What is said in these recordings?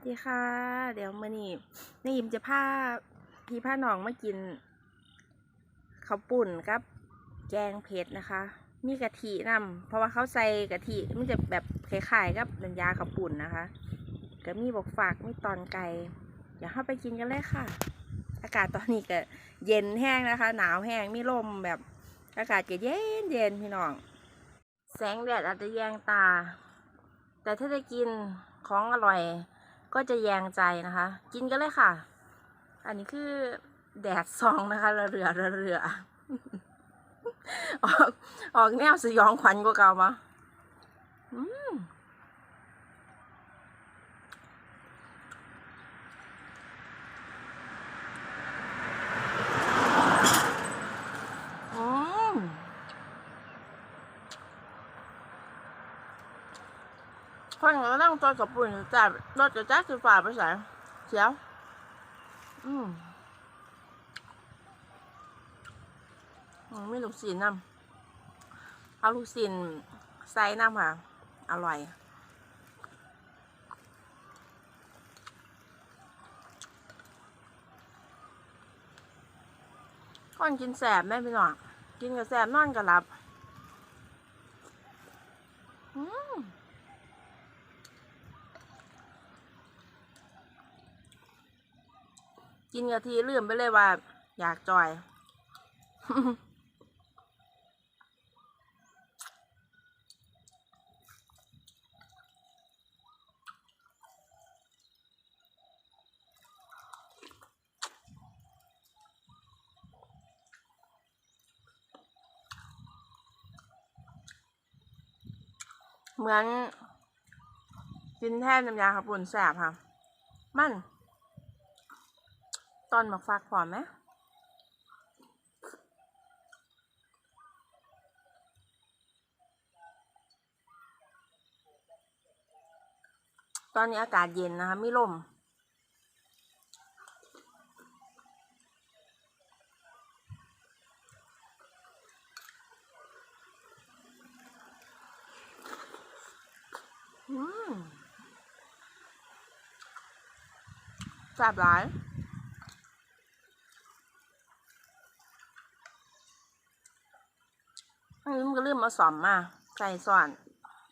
วัสดีค่ะ เดี๋ยวมื่อนี้นายยิมจะพาพี่พาหนองมากินข้าวปุ่นกับแกงเผ็ดนะคะ มีกะทินำเพราะว่าเขาใส่กะทิมันจะแบบคล้ายๆกับน้ำยาข้าวปุ่นนะคะก็มีบกฝากมีตอนไก่เดี๋ยวเข้าไปกินกันเลยค่ะ อากาศตอนนี้ก็เย็นแห้งนะคะ หนาวแห้งมีลมแบบอากาศก็เย็นเย็นพี่น้อง แสงแดดอาจจะแยงตา แต่ถ้าได้กินของอร่อย ก็จะแยงใจนะคะ กินกันเลยค่ะ อันนี้คือแดดซองนะคะระเรือระเรือออกออกแนวสยองขวัญกว่าเก่ามาอืมอืม คนก็นั่งตัวกับปุ่นจับรถจะจ้าคือฝ่าไปใส่เสียว อืมมไม่ลูกศิลน้ำเอาลูกศิลใส่น้ำค่ะ อร่อยก่อนกินแสบแม่พี่น้องกินกับแสบนอนกับหลับ อืม กินกะทิลืมไปเลยว่า อยากจอยเหมือนกินแท่นน้ำยาขับปุ่นแสบค่ะ มัน ตอนหมักฟักพอไหมตอนนี้อากาศเย็นนะคะไม่ลมอืมแซ่บหลายอันนี้มันก็เริ่มมาสอมมา ใส่สอน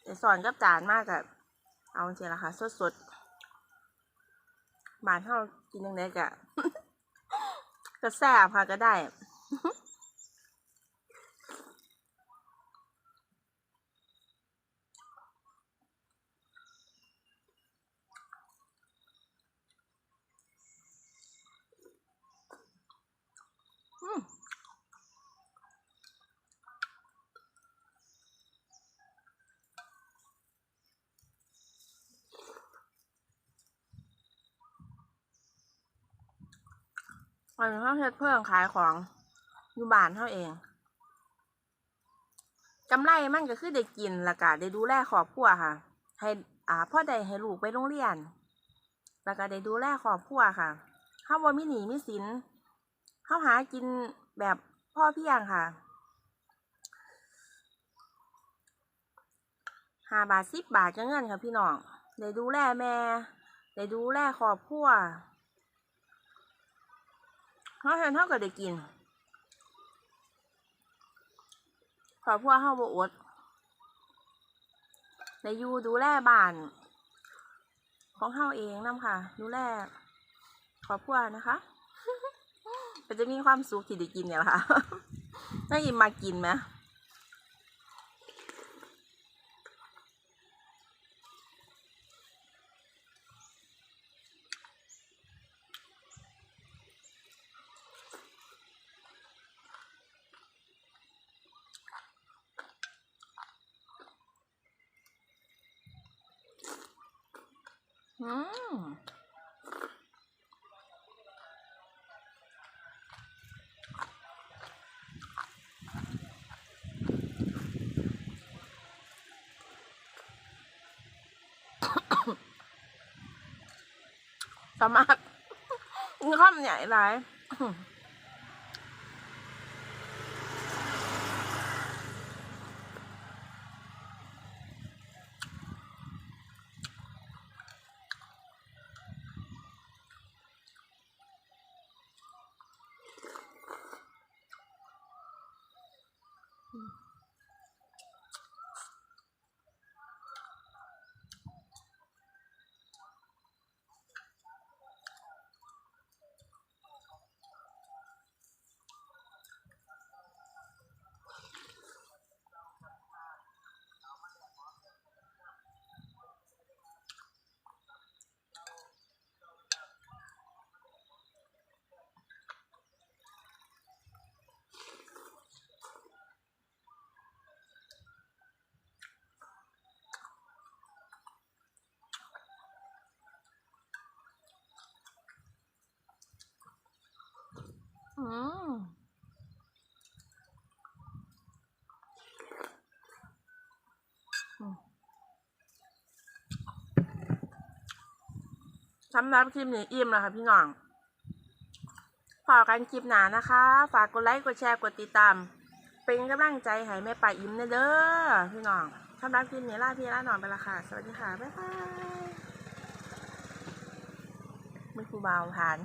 ใส่สอนกับจานมากกับเอาจริงๆละค่ะสดๆบานเท่ากินยังไงกะก็แซ่บค่ะก็ได้ อันนี้เขาเฮ็ดเพื่อขายของอยู่บ้านเขาเองกำไรมันก็คือได้กินแล้วก็ได้ดูแลครอบครัวค่ะ ให้อ่าพ่อได้ให้ลูกไปโรงเรียน แล้วก็ได้ดูแลครอบครัวค่ะเฮาบ่มีหนีมีสินเฮาหากินแบบพ่อเพียงค่ะหาบาทสิบบาทก็เงินค่ะพี่น้องได้ดูแลแม่ได้ดูแลครอบครัว เขาเห็นเท่ากับได้กินขอพวกเฮาบอดได้อยู่ดูแลบ้าน ของเฮาเองนำค่ะ ดูแลขอพวกนะคะมันจะมีความสุขที่ได้กินเนี่ยละค่ะน่ายินมากินไหม อืมสามารถข้อมใหญ่ไรอืม Mm-hmm. สำหรับคลิปนี้อิ่มแล้วค่ะพี่น้องพอกันคลิปหนานะคะ ฝากกดไลค์ กดแชร์ กดติดตาม เป็นกำลังใจให้แม่ป่าอิ่มเด้อพี่น้องสำหรับคลิปนี้ลาพี่ลานองไปละค่ะ สวัสดีค่ะ บ๊ายบายมือครูบาวผ่าน